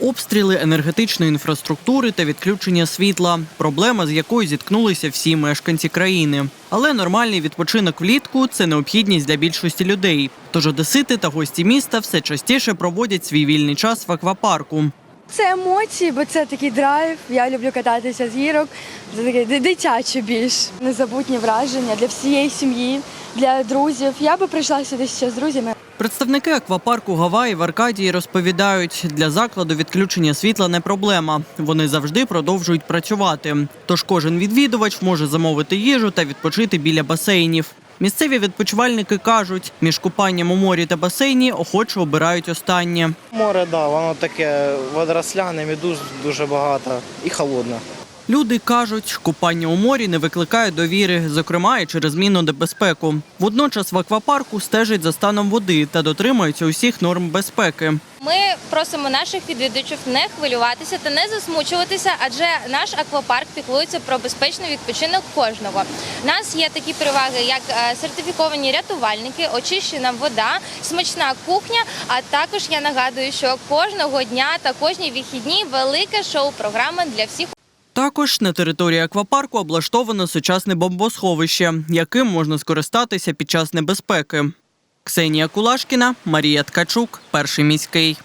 Обстріли енергетичної інфраструктури та відключення світла проблема, з якою зіткнулися всі мешканці країни. Але нормальний відпочинок влітку це необхідність для більшості людей. Тож одесити та гості міста все частіше проводять свій вільний час в аквапарку. Це емоції, бо це такий драйв. Я люблю кататися з гірок. Це таке ди- дитяче більш незабутні враження для всієї сім'ї, для друзів. Я би прийшла сюди ще з друзями. Представники аквапарку Гаваї в Аркадії розповідають, для закладу відключення світла не проблема. Вони завжди продовжують працювати. Тож кожен відвідувач може замовити їжу та відпочити біля басейнів. Місцеві відпочивальники кажуть, між купанням у морі та басейні охоче обирають останнє. Море, да, воно таке водоросляне, медуз дуже багато і холодне. Люди кажуть, купання у морі не викликає довіри, зокрема і через зміну небезпеку. Водночас в аквапарку стежать за станом води та дотримуються усіх норм безпеки. Ми просимо наших відвідувачів не хвилюватися та не засмучуватися, адже наш аквапарк піклується про безпечний відпочинок кожного. У нас є такі переваги, як е, сертифіковані рятувальники, очищена вода, смачна кухня. А також я нагадую, що кожного дня та кожні вихідні велика шоу-програма для всіх Також на території аквапарку облаштовано сучасне бомбосховище, яким можна скористатися під час небезпеки. Ксенія Кулашкіна, Марія Ткачук, перший міський.